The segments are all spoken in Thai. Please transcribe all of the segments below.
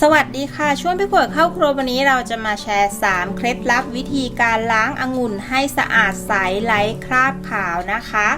สวัสดีค่ะ ช่วงพี่ขวดเข้าครัววันนี้เราจะมาแชร์ 3 เคล็ดลับวิธีการล้างองุ่นให้สะอาดใสไร้คราบขาวนะคะ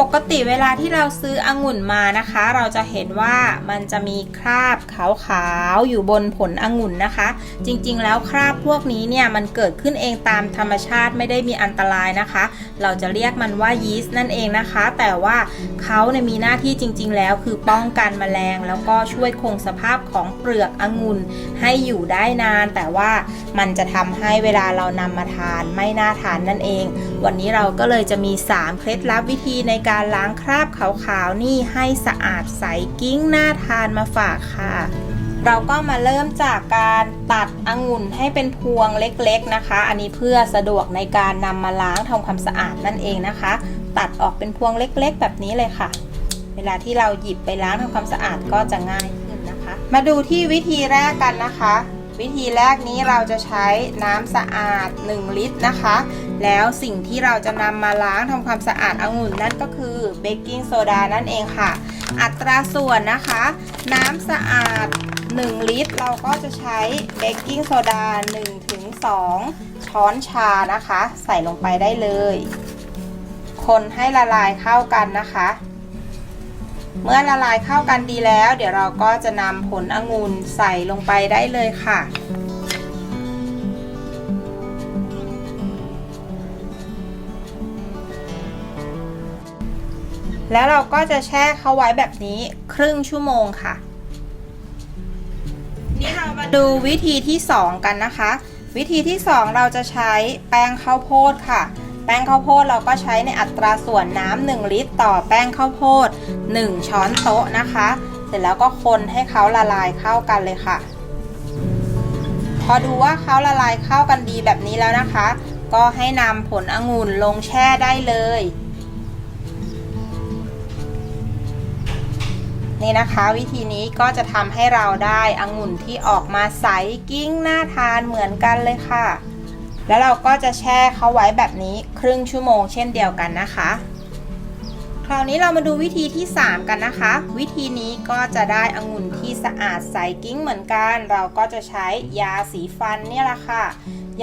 ปกติเวลาที่เราซื้อองุ่นมานะคะ เราจะเห็นว่ามันจะมีคราบขาวๆอยู่บนผลองุ่นนะคะ จริงๆ แล้วคราบพวกนี้เนี่ยมันเกิดขึ้นเองตามธรรมชาติไม่ได้มีอันตรายนะคะ เราจะเรียกมันว่ายีสต์นั่นเองนะคะ แต่ว่าเขาเนี่ยมีหน้าที่จริง ๆ แล้วคือป้องกันแมลง แล้วก็ช่วยคงสภาพของเปลือกองุ่นให้อยู่ได้นาน แต่ว่ามันจะทำให้เวลาเรานำมาทานไม่น่าทานนั่นเองวันนี้เราก็เลยจะมี 3 เคล็ดลับวิธีในการล้างคราบขาวๆนี่ให้สะอาดใสกิ้งน่าทานมาฝากค่ะ เราก็มาเริ่มจากการตัดองุ่นให้เป็นพวงเล็กๆนะคะ อันนี้เพื่อสะดวกในการนำมาล้างทำความสะอาดนั่นเองนะคะ ตัดออกเป็นพวงเล็กๆ แบบนี้เลยค่ะ เวลาที่เราหยิบไปล้างทำความสะอาดก็จะง่ายขึ้นนะคะ มาดูที่วิธีแรกกันนะคะวิธีแรกนี้เราจะใช้น้ำสะอาด 1 ลิตรนะคะ แล้วสิ่งที่เราจะนำมาล้างทำความสะอาดองุ่นนั่นก็คือเบกกิ้งโซดานั่นเองค่ะ อัตราส่วนนะคะ น้ำสะอาด 1 ลิตร เราก็จะใช้เบกกิ้งโซดา1ถึง2ช้อนชานะคะ ใส่ลงไปได้เลย คนให้ละลายเข้ากันนะคะ เมื่อละลายเข้ากันดีแล้ว เดี๋ยวเราก็จะนำผลองุ่นใส่ลงไปได้เลยค่ะ แล้วเราก็จะแช่เขาไว้แบบนี้ครึ่งชั่วโมงค่ะ นี่เรามาดูวิธีที่ 2 กันนะคะ วิธีที่ 2 เราจะใช้แป้งข้าวโพดค่ะ แป้งข้าวโพดเราก็ใช้ในอัตราส่วนน้ำ1ลิตร ต่อแป้งข้าวโพด 1 ช้อนโต๊ะนะคะ เสร็จแล้วก็คนให้เขาละลายเข้ากันเลยค่ะ พอดูว่าเขาละลายเข้ากันดีแบบนี้แล้วนะคะ ก็ให้นำผลองุ่นลงแช่ได้เลย นี่นะคะวิธีนี้ก็จะทำให้เราได้องุ่นที่ออกมาใสกิ้งน่าทานเหมือนกันเลยค่ะ แล้วเราก็จะแช่เขาไว้แบบนี้ครึ่งชั่วโมงเช่นเดียวกันนะคะ คราวนี้เรามาดูวิธีที่ 3 กันนะคะ วิธีนี้ก็จะได้องุ่นที่สะอาดใสกิ้งเหมือนกัน เราก็จะใช้ยาสีฟันเนี่ยแหละค่ะ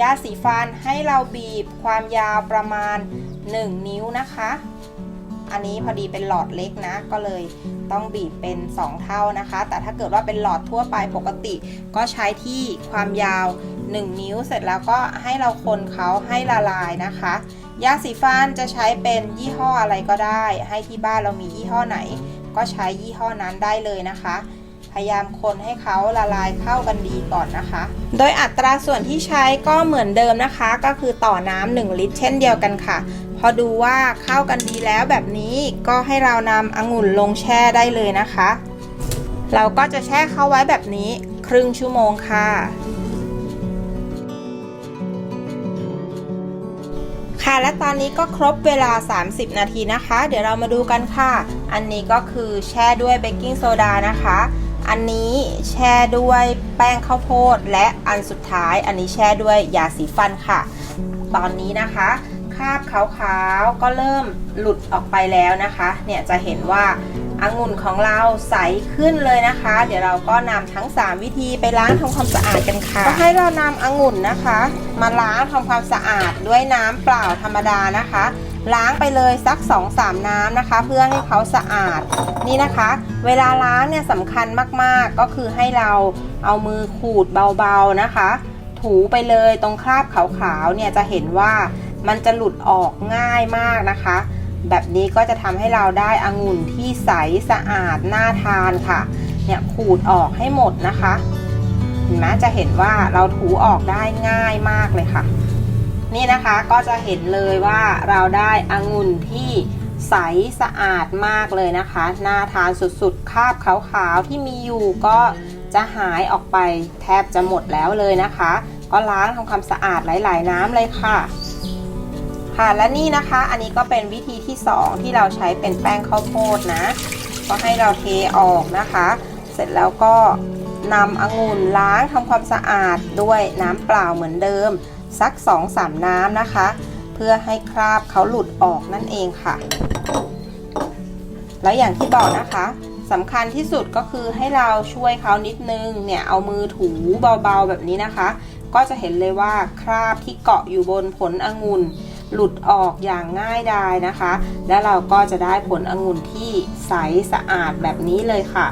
ยาสีฟันให้เราบีบความยาวประมาณ 1 นิ้วนะคะ อันนี้พอดีเป็นหลอดเล็กนะ ก็เลยต้องบีบเป็น 2 เท่านะคะ แต่ถ้าเกิดว่าเป็นหลอดทั่วไปปกติ ก็ใช้ที่ความยาว 1 นิ้วเสร็จแล้วก็ให้เราคนเขาให้ละลายนะคะ ยาสีฟันจะใช้เป็นยี่ห้ออะไรก็ได้ ให้ที่บ้านเรามียี่ห้อไหน ก็ใช้ยี่ห้อนั้นได้เลยนะคะพยายามคนให้เขาละลายเข้ากันดีก่อนนะคะ โดยอัตราส่วนที่ใช้ก็เหมือนเดิมนะคะ ก็คือต่อน้ำ1ลิตร เช่นเดียวกันค่ะ อดูว่าเข้ากันดีแล้วแบบนี้ก็ให้เรานำองุ่นลงแช่ได้เลยนะคะ เราก็จะแช่เขาไว้แบบนี้ครึ่งชั่วโมงค่ะ ค่ะและตอนนี้ก็ครบเวลา 30 นาทีนะคะ เดี๋ยวเรามาดูกันค่ะ อันนี้ก็คือแช่ด้วยเบกกิ้งโซดานะคะ อันนี้แช่ด้วยแป้งข้าวโพด และอันสุดท้ายอันนี้แช่ด้วยยาสีฟันค่ะ ตอนนี้นะคะ คราบขาวๆ ก็เริ่มหลุดออกไปแล้วนะคะ เนี่ยจะเห็นว่าองุ่นของเราใสขึ้นเลยนะคะ เดี๋ยวเราก็นำทั้ง 3 วิธีไปล้างทำความสะอาดกันค่ะ ก็ให้เรานำองุ่นนะคะ มาล้างทำความสะอาดด้วยน้ำเปล่าธรรมดานะคะ ล้างไปเลยสัก 2-3 น้ำนะคะ เพื่อให้เขาสะอาดนี่นะคะ เวลาล้างเนี่ยสำคัญมากๆก็คือให้เราเอามือขูดเบาๆนะคะ ถูไปเลยตรงคราบขาวๆเนี่ยจะเห็นว่า มันจะหลุดออกง่ายมากนะคะ แบบนี้ก็จะทำให้เราได้องุ่นที่ใสสะอาดน่าทานค่ะ เนี่ยขูดออกให้หมดนะคะเห็นไหมจะเห็นว่าเราถูออกได้ง่ายมากเลยค่ะ นี่นะคะก็จะเห็นเลยว่าเราได้องุ่นที่ใสสะอาดมากเลยนะคะ น่าทานสุดๆ คราบขาวๆที่มีอยู่ก็จะหายออกไปแทบจะหมดแล้วเลยนะคะ ก็ล้างทำความสะอาดหลายๆ น้ำเลยค่ะ ค่ะและนี่นะคะ อันนี้ก็เป็นวิธีที่ 2 ที่เราใช้เป็นแป้งข้าวโพดนะ ก็ให้เราเทออกนะคะ เสร็จแล้วก็นำองุ่นล้างทำความสะอาดด้วยน้ำเปล่าเหมือนเดิม สัก 2-3 น้ำนะคะ เพื่อให้คราบเขาหลุดออกนั่นเองค่ะ แล้วอย่างที่บอกนะคะสำคัญที่สุดก็คือให้เราช่วยเขานิดนึงเนี่ยเอามือถูเบาๆแบบนี้นะคะ ก็จะเห็นเลยว่าคราบที่เกาะอยู่บนผลองุ่น หลุดออกอย่างง่ายดายนะคะ แล้วเราก็จะได้ผลองุ่นที่ใสสะอาดแบบนี้เลยค่ะ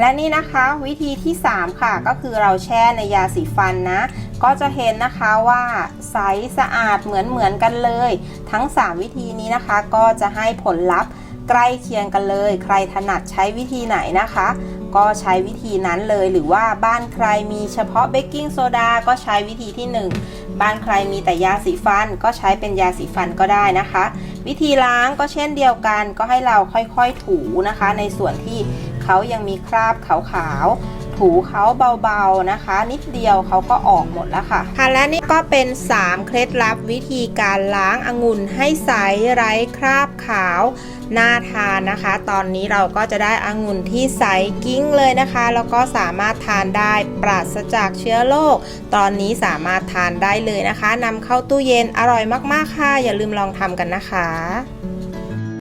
และนี่นะคะวิธีที่ 3 ค่ะ ก็คือเราแช่ในยาสีฟันนะ ก็จะเห็นนะคะว่าใสสะอาดเหมือนเหมือนกันเลย ทั้ง 3 วิธีนี้นะคะ ก็จะให้ผลลัพธ์ใกล้เคียงกันเลย ใครถนัดใช้วิธีไหนนะคะ ก็ใช้วิธีนั้นเลยหรือว่าบ้านใครมีเฉพาะเบกกิ้งโซดาก็ใช้วิธีที่ 1 บ้านใครมีแต่ยาสีฟันก็ใช้เป็นยาสีฟันก็ได้นะคะ วิธีล้างก็เช่นเดียวกัน ก็ให้เราค่อยๆถูนะคะ ในส่วนที่เขายังมีคราบขาวๆ ถูเขาเบาๆนะคะ นิดเดียวเขาก็ออกหมดแล้วค่ะค่ะและนี่ก็เป็น 3 เคล็ดลับวิธีการล้างองุ่นให้ใสไร้คราบขาวน่าทานนะคะ ตอนนี้เราก็จะได้องุ่นที่ใสกิ้งเลยนะคะ แล้วก็สามารถทานได้ปราศจากเชื้อโรคตอนนี้สามารถทานได้เลยนะคะนำเข้าตู้เย็นอร่อยมากๆค่ะ อย่าลืมลองทำกันนะคะ